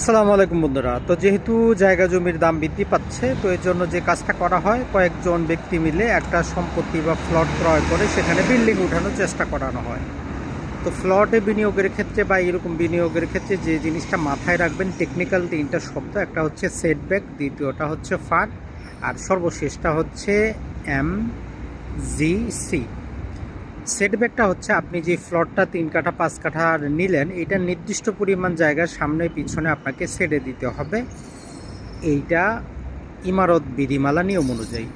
আসসালামু আলাইকুম বন্ধুরা। তো যেহেতু জায়গা জমির দাম বৃদ্ধি পাচ্ছে, তো এর জন্য যে কাজটা করা হয়, কয়েকজন ব্যক্তি মিলে একটা সম্পত্তি বা ফ্লট ক্রয় করে সেখানে বিল্ডিং উঠানোর চেষ্টা করানো হয়। তো ফ্লটে বিনিয়োগের ক্ষেত্রে বা এরকম বিনিয়োগের ক্ষেত্রে যে জিনিসটা মাথায় রাখবেন টেকনিক্যাল তিনটা শব্দ। একটা হচ্ছে সেটব্যাক দ্বিতীয়টা হচ্ছে ফার আর সর্বশেষটা হচ্ছে এম জি সি সেটব্যাকটা হচ্ছে আপনি যে ফ্লটটা তিন কাঠা, পাঁচ কাঠা নিলেন, এটা নির্দিষ্ট পরিমাণ জায়গার সামনে, পিছনে আপনাকে সেটে দিতে হবে। এইটা ইমারত বিধিমালা নিয়ম অনুযায়ী।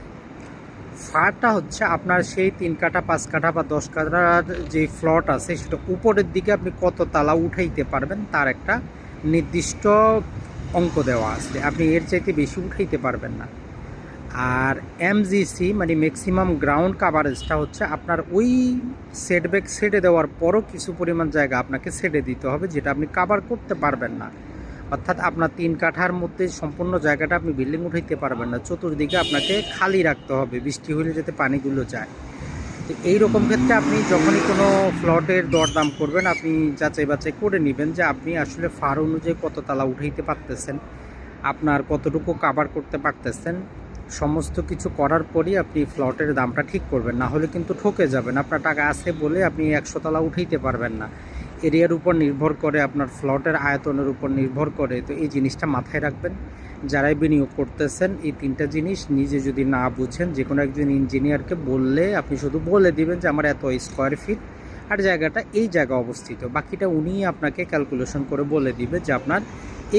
ফারটা হচ্ছে আপনার সেই তিন কাঠা, পাঁচ কাঠা বা দশ কাঠার যে ফ্লট আছে, সেটা উপরের দিকে আপনি কত তালা উঠাইতে পারবেন, তার একটা নির্দিষ্ট অঙ্ক দেওয়া আছে। আপনি এর চাইতে বেশি উঠাইতে পারবেন না। আর এমজিসি মানে ম্যাক্সিমাম গ্রাউন্ড কাভারেজটা হচ্ছে আপনার ওই সেটব্যাক সেটে দেওয়ার পরও কিছু পরিমাণ জায়গা আপনাকে সেটে দিতে হবে, যেটা আপনি কাভার করতে পারবেন না। অর্থাৎ আপনার তিন কাঠার মধ্যে সম্পূর্ণ জায়গাটা আপনি বিল্ডিং উঠাইতে পারবেন না, চতুর্দিকে আপনাকে খালি রাখতে হবে, বৃষ্টি হলে যাতে পানিগুলো যায়। তো এইরকম ক্ষেত্রে আপনি যখনই কোনো ফ্লটের দরদাম করবেন, আপনি যাচাই বাছাই করে নেবেন যে আপনি আসলে ফার অনুযায়ী কত তালা উঠাইতে পারতেছেন, আপনার কতটুকু কাভার করতে পারতেছেন। সমস্ত কিছু করার পরই আপনি ফ্লটের দামটা ঠিক করবেন, না হলে কিন্তু ঠকে যাবেন। আপনার টাকা আছে বলে আপনি একশো তলা উঠাইতে পারবেন না। এরিয়ার উপর নির্ভর করে, আপনার ফ্লটের আয়তনের উপর নির্ভর করে। তো এই জিনিসটা মাথায় রাখবেন। যারাই বিনিয়োগ করতেছেন, এই তিনটা জিনিস নিজে যদি না বুঝেন যে কোনো একজন ইঞ্জিনিয়ারকে বললে আপনি শুধু বলে দিবেন যে, আমার এত স্কোয়ার ফিট আর জায়গাটা এই জায়গা অবস্থিত। বাকিটা উনিই আপনাকে ক্যালকুলেশন করে বলে দিবে যে, আপনার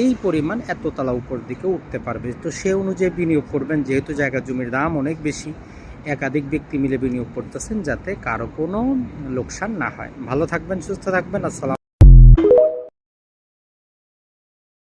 এই পরিমাণ এত তালা উপর দিকে উঠতে পারবে। তো সে অনুযায়ী বিনিয়োগ করবেন, যেহেতু জায়গা জমির দাম অনেক বেশি। একাধিক ব্যক্তি মিলে বিনিয়োগ করতেছেন যাতে কারও কোনো লোকসান না হয়। ভালো থাকবেন, সুস্থ থাকবেন। আসসালাম